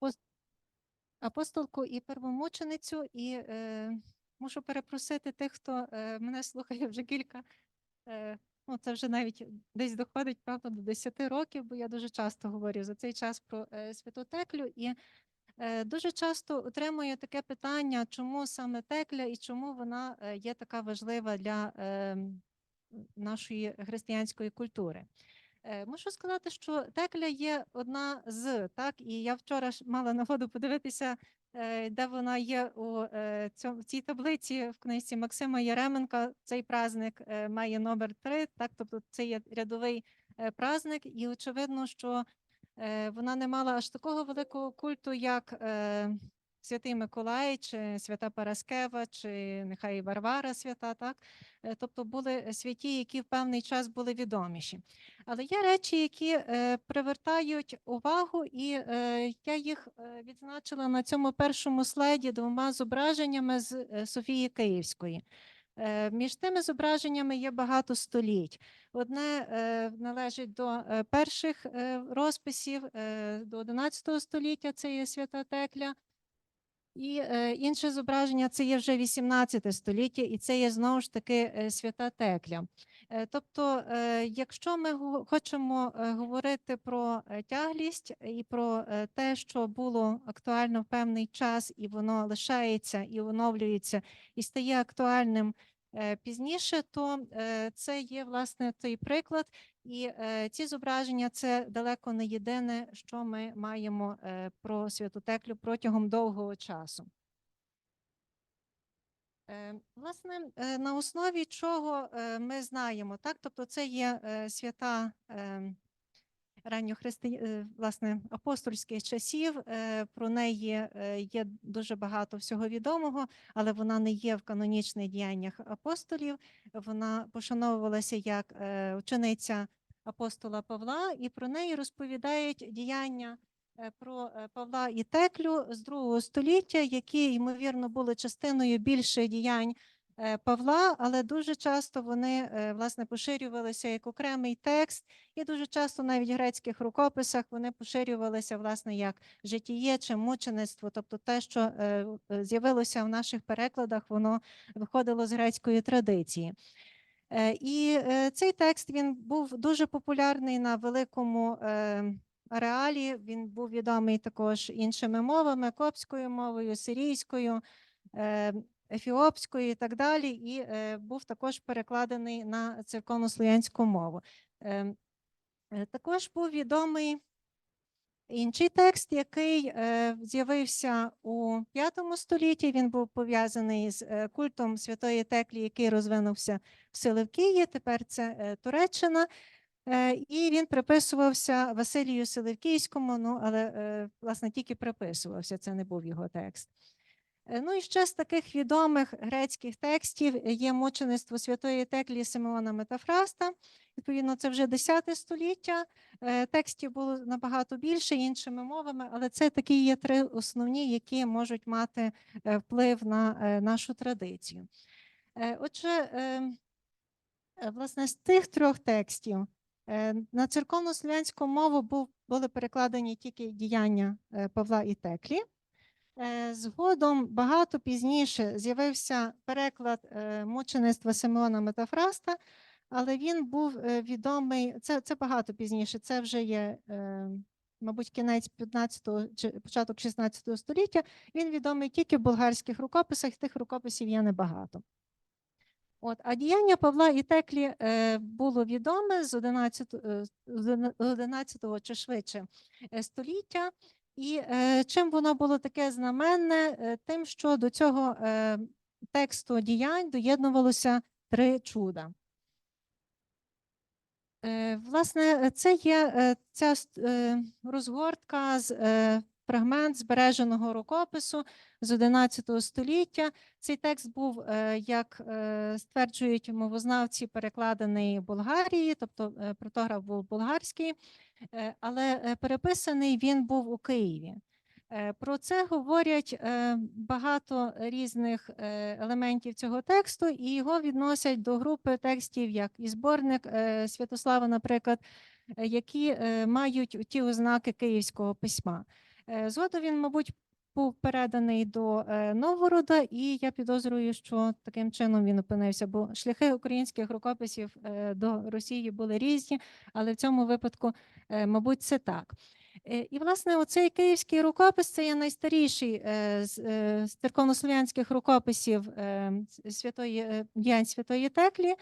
апос- апостолку і первомученицю, і е, мушу перепросити тих, хто е, мене слухає вже кілька. Е, ну, це вже навіть десь доходить, правда, до 10 років, бо я дуже часто говорю за цей час про е, святу Теклю. І е, дуже часто отримую таке питання, чому саме Текля і чому вона е, є така важлива для е, нашої християнської культури. Е, Мушу сказати, що Текля є одна з так, і я вчора ж мала нагоду подивитися, е, де вона є у е, цьому цій таблиці в книжці Максима Яременка. Цей праздник має номер 3, так, тобто це є рядовий праздник, і очевидно, що вона не мала аж такого великого культу, як Святий Миколай, чи Свята Параскева, чи нехай Варвара свята, так. Е, Тобто були святі, які в певний час були відоміші. Але є речі, які е, привертають увагу, і е, я їх е, відзначила на цьому першому слайді двома зображеннями з е, Софії Київської. Е, Між тими зображеннями є багато століть. Одне е, належить до е, перших е, розписів е, до 11 століття, це є свята Текля. І е, інше зображення це є вже 18 століття, і це є знову ж таки е, свята Текля. Е, Тобто, якщо ми хочемо говорити про тяглість і про те, що було актуально в певний час, і воно лишається і оновлюється, і стає актуальним пізніше, то це є власне той приклад. І е, ці зображення це далеко не єдине, що ми маємо е, про святу Теклю протягом довгого часу. Е, Власне, е, на основі чого е, ми знаємо, так? Тобто, це є е, свята е, ранньохристи... е, власне, апостольських часів. е, Про неї е, є дуже багато всього відомого, але вона не є в канонічних діяннях апостолів. Вона пошановувалася як учениця апостола Павла, і про неї розповідають діяння е, про е, Павла і Теклю з другого століття, які ймовірно були частиною більше діянь е, Павла, але дуже часто вони власне поширювалися як окремий текст, і дуже часто навіть в грецьких рукописах вони поширювалися власне як житіє чи мучеництво, тобто те, що з'явилося в наших перекладах, воно виходило з грецької традиції. Е, І е, цей текст він був дуже популярний на великому е, ареалі. Він був відомий також іншими мовами: копською мовою, сирійською, ефіопською і так далі. І був також перекладений на церковнослов'янську мову. Е, е, Також був відомий інший текст, який е, з'явився у V столітті. Він був пов'язаний з е, культом Святої Теклі, який розвинувся в Селевкії. Тепер це е, Туреччина. І він приписувався Василію Селевкійському, ну але власне тільки приписувався, це не був його текст. Е, Ну і ще з таких відомих грецьких текстів є мучеництво святої Теклі Симеона Метафраста. Відповідно, це вже 10 століття. Е, Текстів було набагато більше іншими мовами, але це такі є три основні, які можуть мати е, вплив на нашу традицію. Отже, власне, з тих трьох текстів на церковно-слов'янську мову були перекладені тільки діяння Павла і Теклі. Е, Згодом багато пізніше з'явився переклад е, мучеництва Симеона Метафраста, але він був е, відомий. Це, це багато пізніше. Це вже є, мабуть, кінець 15-го чи початок 16 століття. Він відомий тільки в болгарських рукописах. Тих рукописів є небагато. От, а діяння Павла і Теклі було відоме з 11, е, 11 чи швидше століття. І е, чим воно було таке знаменне, Е, тим, що до цього е, тексту діянь доєднувалося три чуда. Е, Власне, це є е, ця е, розгортка з е, фрагмент збереженого рукопису з 11 століття. Цей текст був, е, як е, стверджують мовознавці, перекладений Болгарії, тобто е, протограф був болгарський, але е, переписаний він був у Києві. Е, Про це говорять е, багато різних е, елементів цього тексту, і його відносять до групи текстів, як і зборник е, Святослава, наприклад, е, які е, мають ті ознаки київського письма. Е, Згодом він, мабуть, був переданий до е, Новгорода, і я підозрюю, що таким чином він опинився, бо шляхи українських рукописів е, до Росії були різні, але в цьому випадку, е, мабуть, це так. Е, І, власне, оцей київський рукопис це є найстаріший е, з е, церковнослов'янських рукописів е, святої е, діянь святої Теклі.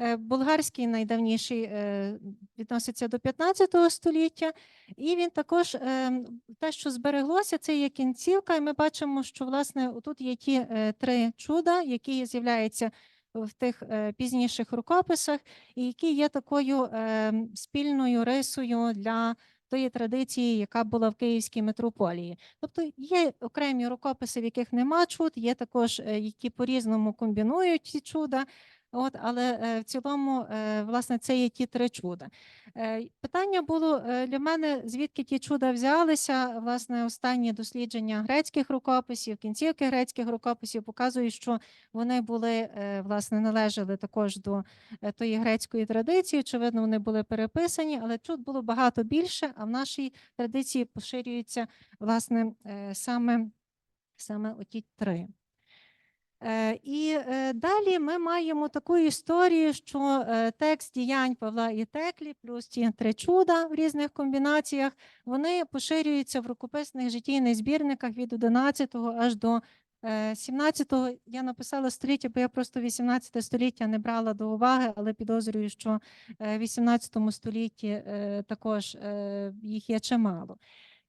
Е, Болгарський найдавніший е, відноситься до 15 століття, і він також е, те, що збереглося, це є кінцівка, і ми бачимо, що власне тут є ті е, три чуда, які з'являються в тих е, пізніших рукописах, і які є такою е, спільною рисою для тої традиції, яка була в Київській митрополії. Тобто є окремі рукописи, в яких нема чуд, є також, е, які по-різному комбінують ці чуда. От, але е, в цілому, е, власне, це є ті три чуда. Е, Питання було для мене, звідки ті чуда взялися. Власне, останні дослідження грецьких рукописів, кінцівки грецьких рукописів показують, що вони були власне належали також до тої грецької традиції. Очевидно, вони були переписані, але чуд було багато більше. А в нашій традиції поширюються власне саме, саме оті три. Е, І е, далі ми маємо таку історію, що е, текст діянь Павла і Теклі, плюс ті три чуда в різних комбінаціях, вони поширюються в рукописних житійних збірниках від 11 аж до 17-го. Я написала століття, бо я просто 18 століття не брала до уваги, але підозрюю, що в 18 столітті також їх є чимало.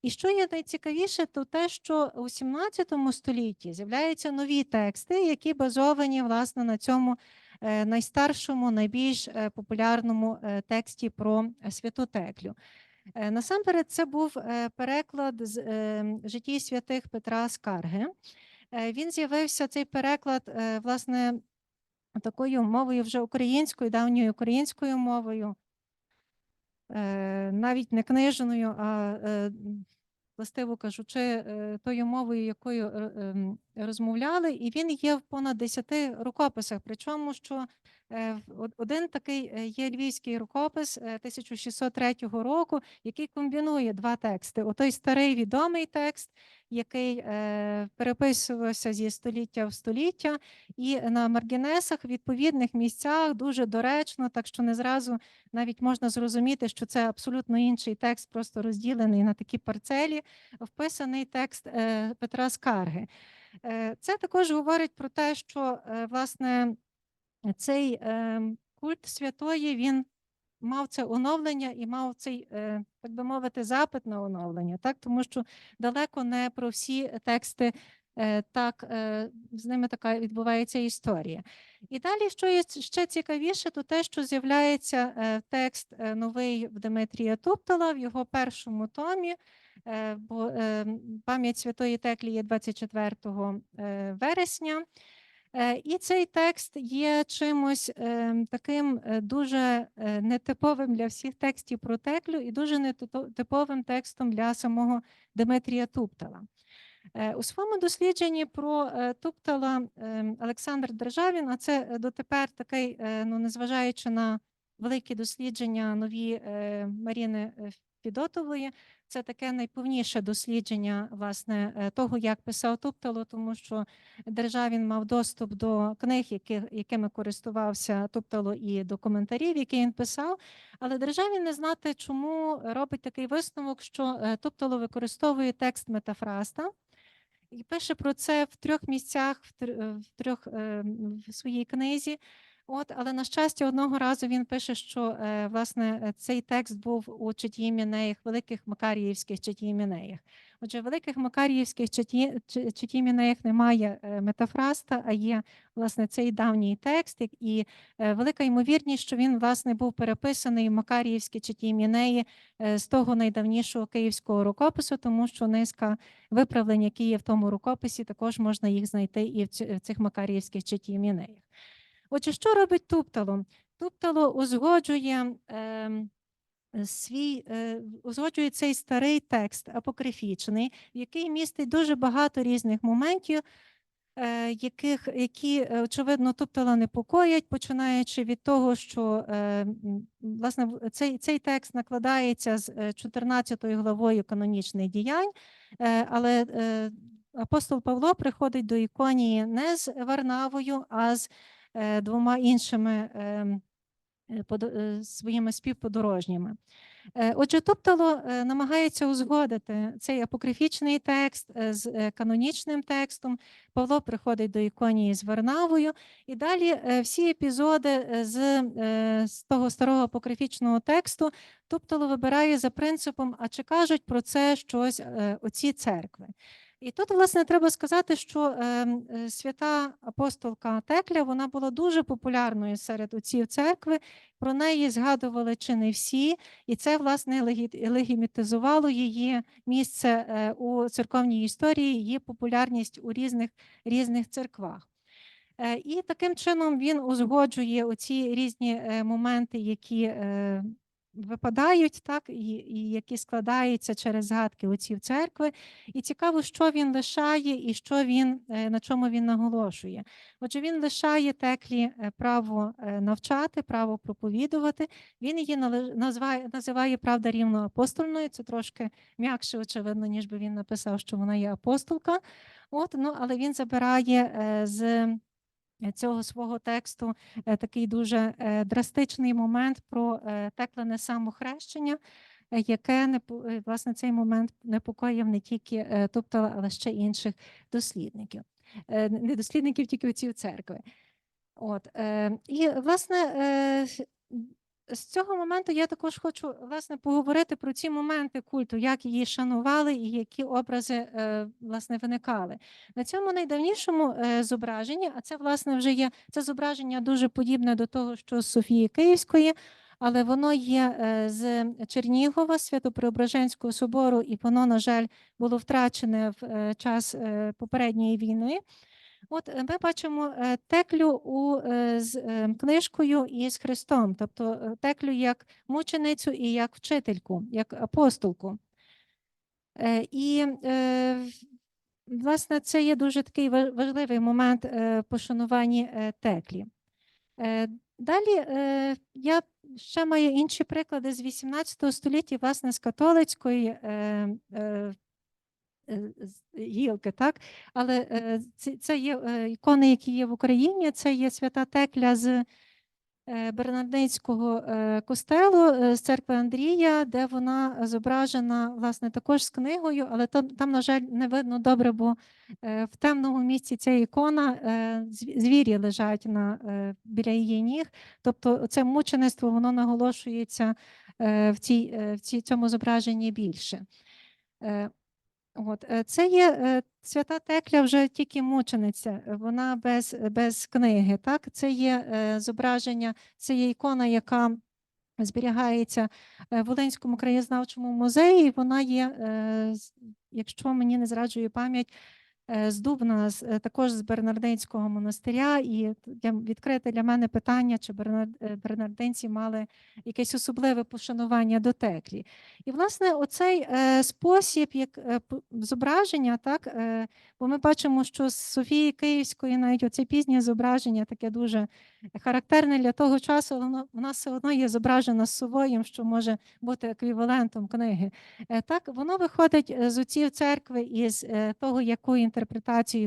І що є найцікавіше, то те, що у 17 столітті з'являються нові тексти, які базовані власне на цьому е, найстаршому, найбільш е, популярному е, тексті про святу Теклю. Насамперед, це був переклад з житті святих Петра Скарги. Він з'явився цей переклад, власне, такою мовою вже українською, давньою українською мовою, навіть не книжною, а е, властиво кажучи, е, тою мовою, якою е, ем, розмовляли, і він є в понад 10 рукописах. Причому, що е, один такий е, є львівський рукопис е, 1603 року, який комбінує два тексти: отой старий відомий текст, який е, переписувався зі століття в століття, і на маргінесах в відповідних місцях дуже доречно, так що не зразу навіть можна зрозуміти, що це абсолютно інший текст, просто розділений на такі парцелі, вписаний текст е, Петра Скарги. Е, Це також говорить про те, що е, власне цей е, культ святої він мав це оновлення і мав цей, е, так би мовити, запит на оновлення, так тому що далеко не про всі тексти. е, Так, е, з ними така відбувається історія. І далі, що є ще цікавіше, то те, що з'являється е, текст новий в Дмитрія Туптала в його першому томі, бо е, пам'ять Святої Теклі є 24 е, вересня. Е, І цей текст є чимось е, таким е, дуже е, нетиповим для всіх текстів про Теклю і дуже нетиповим текстом для самого Дмитрія Туптала. У своєму дослідженні про Туптала е, Олександр Державін, а це дотепер такий, ну незважаючи на великі дослідження нові Маріни Фідотової, це таке найповніше дослідження власне е, того, як писав Туптало, тому що Державін мав доступ до книг, які, якими користувався Туптало, і до коментарів, які він писав. Але Державін не знати, чому робить такий висновок, що е, Туптало використовує текст метафраста. І пише про це в трьох місцях, в е, трьох в своїй книзі. От, але на щастя, одного разу він пише, що е, власне е, цей текст був у Читімінеях, великих Макаріївських Читімінеях. Отже, в великих Макаріївських Читі- Чи- Читімінеях немає е, метафраста, а є власне цей давній текст, і велика ймовірність, що він власне був переписаний в Макаріївські Читімінеї з того найдавнішого київського рукопису, тому що низка виправлень, які є в тому рукописі, також можна їх знайти і в цих Макаріївських Читімінеях. Отже, що робить Туптало? Туптало узгоджує ем, свій, е, узгоджує цей старий текст апокрифічний, який містить дуже багато різних моментів, е, яких, які, е, очевидно, Туптала непокоять, починаючи від того, що е, власне цей, цей текст накладається з е, 14 главою канонічних діянь, е, але е, апостол Павло приходить до Іконії не з Варнавою, а з е, двома іншими ем, е, е, своїми співподорожніми. Е, Отже, Туптало е, намагається узгодити цей апокрифічний текст е, з е, канонічним текстом. Павло приходить до Іконії з Варнавою, і далі е, всі епізоди е, з, е, з того старого апокрифічного тексту Туптало вибирає за принципом: а чи кажуть про це щось е, оці церкви? І тут, власне, треба сказати, що е, е, свята апостолка Текля вона була дуже популярною серед отців церкви. Про неї згадували чи не всі, і це власне легі- легімітизувало її місце е, у церковній історії, її популярність у різних різних церквах. Е, І таким чином він узгоджує оці різні моменти, які випадають, так, і, і які складаються через згадки отців церкви. І цікаво, що він лишає і що він, е, на чому він наголошує. Отже, він лишає теклі е, право е, навчати, право проповідувати. Він її називає, називає правда рівно апостольною. Це трошки м'якше, очевидно, ніж би він написав, що вона є апостолка. От, ну, але він забирає з цього свого тексту е, такий дуже е, драстичний момент про е, теклене самохрещення, яке власне цей момент непокоїв не тільки тобто, але ще інших дослідників. Не дослідників, тільки отців церкви. От, і, власне, з цього моменту я також хочу власне поговорити про ці моменти культу, як її шанували і які образи е, власне виникали. На цьому найдавнішому е, зображенні, а це власне вже є це зображення дуже подібне до того, що з Софії Київської, але воно є е, з Чернігова, Свято-Преображенського собору, і воно, на жаль, було втрачене в час попередньої війни. От е, ми бачимо е, теклю у, е, з книжкою і з Христом, тобто теклю як мученицю і як вчительку, як апостолку. І, власне, це є дуже такий важливий момент пошанування теклі. Далі я ще маю інші приклади з 18 століття, власне, з католицької гілки, так? Але е, це, є е, ікони, які є в Україні. Це є свята Текля з е, Бернардинського е, костелу е, з церкви Андрія, де вона зображена власне також з книгою, але там, там на жаль, не видно добре, бо е, в темному місці ця ікона е, звірі лежать на, е, біля її ніг. Тобто, це мучеництво воно наголошується е, в, цій, е, в цій, цьому зображенні більше. От, е, це є е, свята Текля вже тільки мучениця, е, вона без, без книги. Так? Це є зображення, це є ікона, яка зберігається в Волинському краєзнавчому музеї. Вона є, якщо мені не зраджує пам'ять, з, е, також з Бернардинського монастиря. І відкрите для мене питання, чи е, бернардинці мали якесь особливе пошанування до теклі. І, власне, оцей е, спосіб, як е, зображення, так, е, бо ми бачимо, що з Софії Київської навіть оце пізнє зображення таке дуже характерне для того часу, воно вона все одно є зображена з совоєм, що може бути еквівалентом книги. Е, Так, воно виходить е, з отців церкви і з е, того, яку інтерпретацію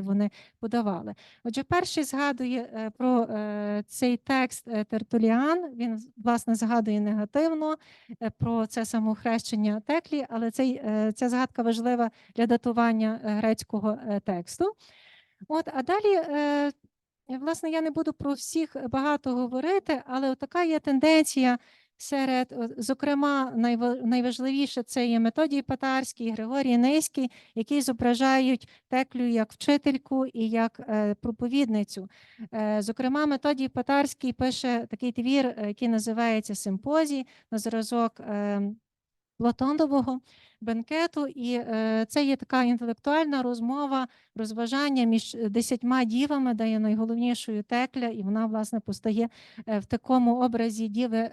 вони подавали. Отже, перший згадує е, про е, цей текст е, Тертуліан. Він власне згадує негативно про це самохрещення теклі, але цей, ця згадка важлива для датування грецького тексту. От, а далі, власне, я не буду про всіх багато говорити, але така є тенденція серед, зокрема, найва- найважливіше це є Методій Патарський, Григорій Низький, які зображають теклю як вчительку і як е, проповідницю. Е, Зокрема, Методій Патарський пише такий твір, е, який називається Симпозій на зразок Платонового бенкету, і це є така інтелектуальна розмова, розважання між десятьма дівами, де є найголовнішою текля, і вона, власне, постає в такому образі діви.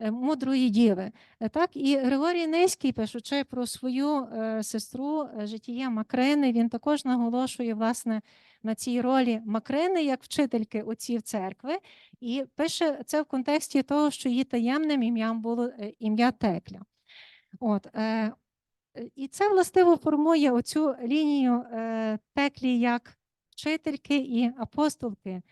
Мудрої діви. Е, Так, і Григорій Низький, пишучи про свою е, сестру е, житіє Макрини, він також наголошує власне на цій ролі Макрини як вчительки отців церкви, і пише це в контексті того, що її таємним ім'ям було е, ім'я Текля. От, е, е, і це властиво формує оцю лінію е, Теклі як вчительки і апостолки.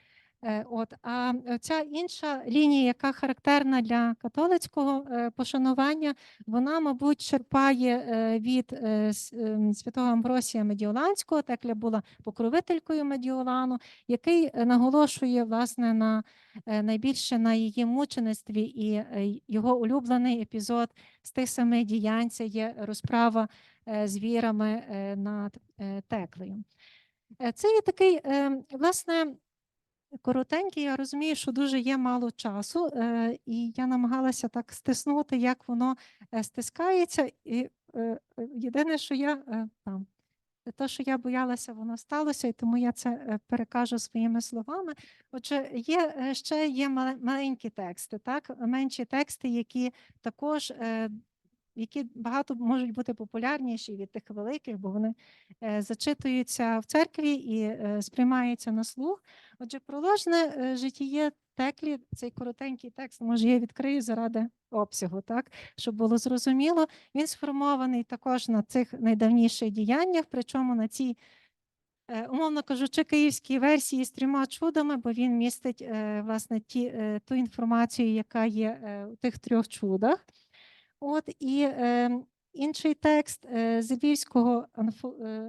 Е, От, а ця інша лінія, яка характерна для католицького е, пошанування, вона, мабуть, черпає е, від е, ем, святого Амбросія Медіоланського, Текля була покровителькою Медіолану, який е, наголошує власне на е, найбільше на її мучеництві, і е, його улюблений епізод з тих самих діянь це є розправа е, з вірами е, над е, Теклею. Е, Це є такий, е, власне, коротенький. Я розумію, що дуже є мало часу, е, і я намагалася так стиснути, як воно е, стискається. І е, єдине, що я там. Те, що я боялася, воно сталося, і тому я це перекажу своїми словами. Отже, є ще є мале- маленькі тексти, так менші тексти, які також які багато можуть бути популярніші від тих великих, бо вони зачитуються в церкві і сприймаються на слух. Отже, проложне житіє теклі, цей коротенький текст, може, я відкрию заради обсягу, так, щоб було зрозуміло. Він сформований також на цих найдавніших діяннях, причому на цій, е, умовно кажучи, київській версії з трьома чудами, бо він містить е, власне ті, е, ту інформацію, яка є у тих трьох чудах. От і е, інший текст е, з Львівського е,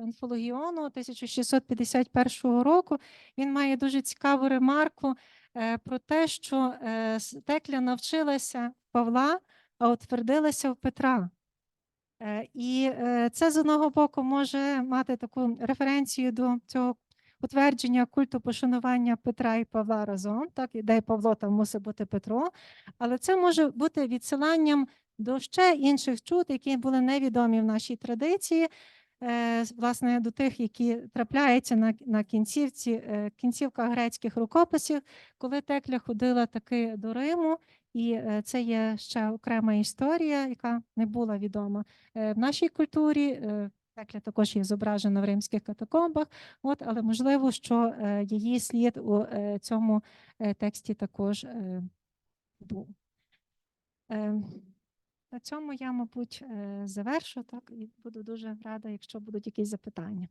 анфологіону 1651 року. Він має дуже цікаву ремарку е, про те, що Текля навчилася Павла, а утвердилася в Петра. І це з одного боку може мати таку референцію до цього утвердження культу пошанування Петра і Павла разом, так, і де Павло там мусить бути Петро, але це може бути відсиланням до ще інших чуд, які були невідомі в нашій традиції, е, власне, до тих, які трапляються на, на кінцівці, е, кінцівках грецьких рукописів, коли Текля ходила таки до Риму, і е, це є ще окрема історія, яка не була відома в нашій культурі. Текля також є зображена в римських катакомбах, от, але можливо, що її слід у цьому тексті також був. На цьому я, мабуть, е, завершу так і буду дуже рада, якщо будуть якісь запитання.